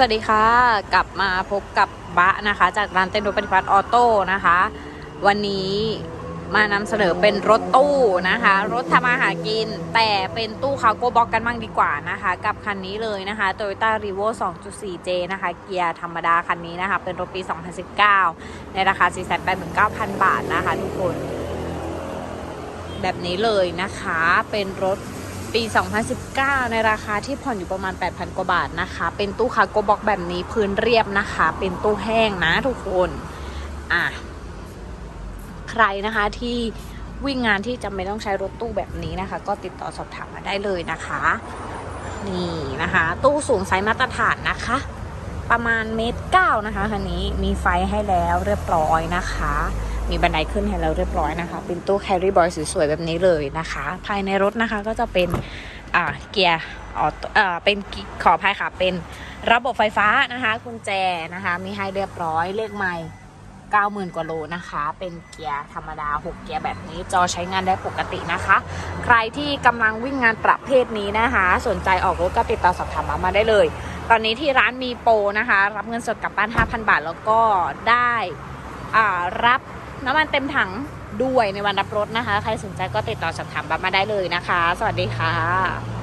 สวัสดีค่ะ กลับมาพบกับบะนะคะ จากร้านเต้นรถปฏิพัฒน์ออโต้นะคะ วันนี้มานำเสนอเป็นรถตู้นะคะ รถทำมาหากิน แต่เป็นตู้คาร์โก้บ็อกกันบ้างดีกว่านะคะ กับคันนี้เลยนะคะ Toyota r e v o 2.4J นะคะ เกียร์ธรรมดาคันนี้นะคะ เป็นรถปี 2019 ในราคา 489,000 บาทนะคะทุกคน แบบนี้เลยนะคะเป็นรถ ปี 2019 ในราคาที่ผ่อนอยู่ประมาณ 8,000 กว่าบาทนะคะ เป็นตู้คาร์โกบ็อกแบบนี้พื้นเรียบนะคะ เป็นตู้แห้งนะทุกคนอะใครนะคะที่วิ่งงานที่จำเป็นต้องใช้รถตู้แบบนี้นะคะ ก็ติดต่อสอบถามมาได้เลยนะคะ นี่นะคะ ตู้สูงไซส์มาตรฐานนะคะ ประมาณเมตรเก้านะคะคันนี้มีไฟให้แล้วเรียบร้อยนะคะ มีบันไดขึ้นให้แล้วเรียบร้อยนะคะ เป็นตู้แคริบอยสวยๆแบบนี้เลยนะคะ ภายในรถนะคะก็จะเป็นเกียร์ออโต้อ่าเป็นขออภัยค่ะเป็นระบบไฟฟ้านะคะกุญแจนะคะ มีให้เรียบร้อยเลขไม่90,000 กว่าโลนะคะ เป็นเกียร์ธรรมดา 6 เกียร์แบบนี้ จอใช้งานได้ปกตินะคะ ใครที่กำลังวิ่งงานประเภทนี้นะคะ สนใจออกรถก็ติดต่อสอบถามมามาได้เลย ตอนนี้ที่ร้านมีโปรนะคะ รับเงินสดกลับบ้าน 5,000 บาท แล้วก็ได้รับ น้ำมันเต็มถังด้วยในวันรับรถนะคะ ใครสนใจก็ติดต่อสอบถามบัมาได้เลยนะคะ สวัสดีค่ะ